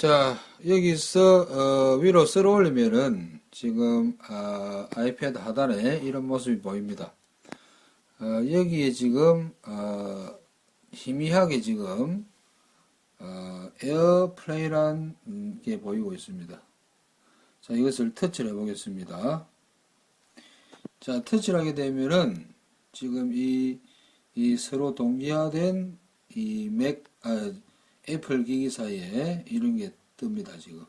자, 여기서 어, 위로 쓸어 올리면은 지금 아, 아이패드 하단에 이런 모습이 보입니다. 어, 여기에 지금 어, 희미하게 지금 어, 에어플레이란 게 보이고 있습니다. 자, 이것을 터치를 해보겠습니다. 자, 터치를 하게 되면은 지금 이, 이 서로 동기화된 이 맥, 아, 애플 기기 사이에 이런 게 뜹니다, 지금.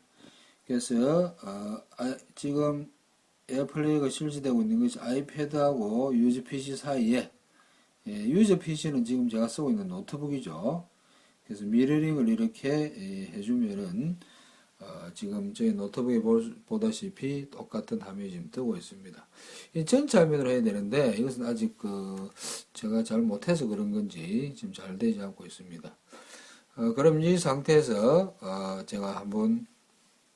그래서, 어, 아, 지금 에어플레이가 실시되고 있는 것이 아이패드하고 유저 PC 사이에, 예, 유저 PC는 지금 제가 쓰고 있는 노트북이죠. 그래서 미러링을 이렇게 예, 해주면은, 어, 지금 저희 노트북에 볼- 보다시피 똑같은 화면이 지금 뜨고 있습니다. 이 전체 화면으로 해야 되는데 이것은 아직 그 제가 잘 못해서 그런 건지 지금 잘 되지 않고 있습니다. 어, 그럼 이 상태에서 어, 제가 한번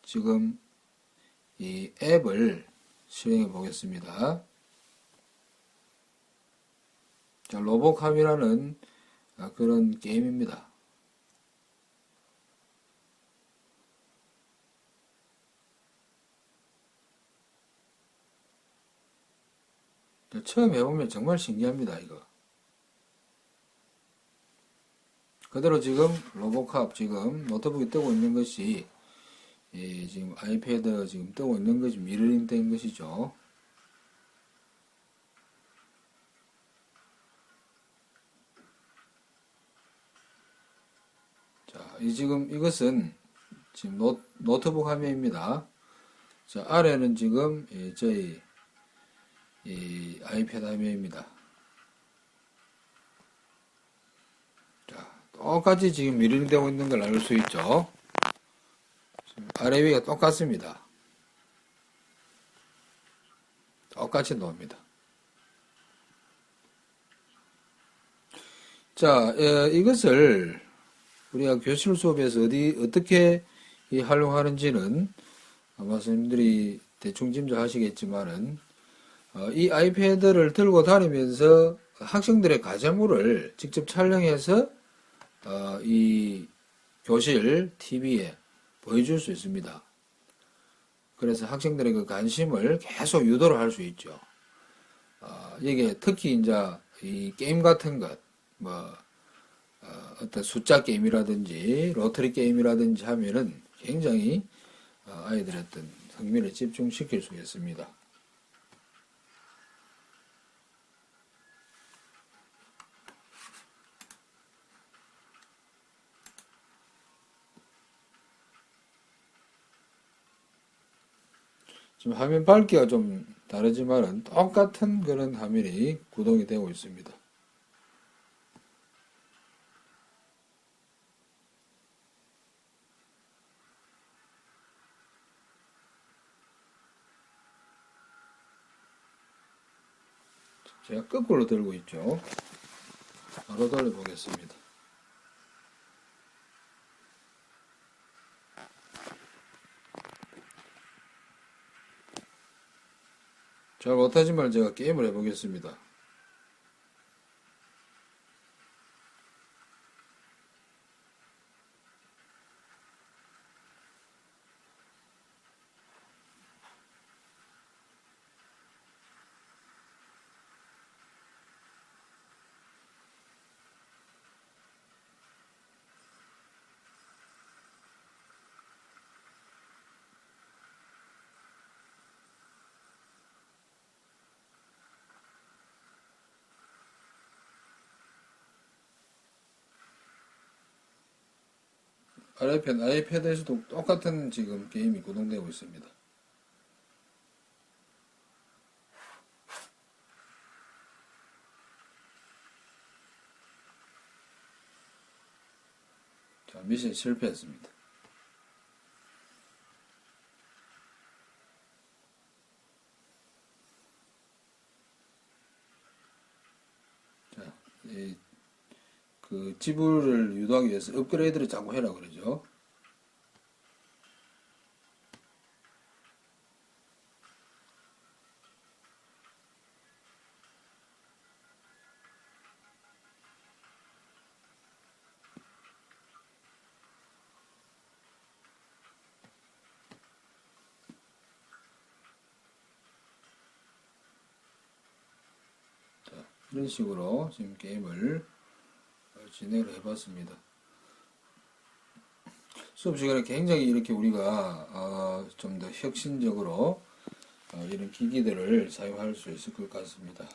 지금 이 앱을 실행해 보겠습니다. 자, 로보캅이라는 어, 그런 게임입니다. 처음 해보면 정말 신기합니다, 이거. 그대로 지금 로보캅 지금 노트북이 뜨고 있는 것이 예, 지금 아이패드 지금 뜨고 있는 것이 미러링 된 것이죠. 자, 이 지금 이것은 지금 노, 노트북 화면입니다. 자, 아래는 지금 예, 저희 이 아이패드 화면입니다. 자, 똑같이 지금 미러링 되고 있는 걸 알 수 있죠. 아래 위가 똑같습니다. 똑같이 나옵니다. 자, 에, 이것을 우리가 교실 수업에서 어디 어떻게 이 활용하는지는 아마 선생님들이 대충 짐작하시겠지만은 어, 이 아이패드를 들고 다니면서 학생들의 과제물을 직접 촬영해서 어, 이 교실 TV에 보여줄 수 있습니다. 그래서 학생들의 그 관심을 계속 유도를 할 수 있죠. 어, 이게 특히 이제 이 게임 같은 것, 뭐 어, 어떤 숫자 게임이라든지 로터리 게임이라든지 하면은 굉장히 어, 아이들의 어떤 흥미를 집중시킬 수 있습니다. 지금 화면 밝기가 좀 다르지만은 똑같은 그런 화면이 구동이 되고 있습니다. 제가 거꾸로 들고 있죠. 바로 돌려보겠습니다. 잘 못하지만 제가 게임을 해보겠습니다. 아이패드, 아이패드에서도 똑같은 지금 게임이 구동되고 있습니다. 자, 미션 실패했습니다. 그 지불을 유도하기 위해서 업그레이드를 자꾸 해라 그러죠. 이런 식으로 지금 게임을 진행을 해봤습니다. 수업 시간에 굉장히 이렇게 우리가 어, 좀더 혁신적으로 어, 이런 기기들을 사용할 수 있을 것 같습니다.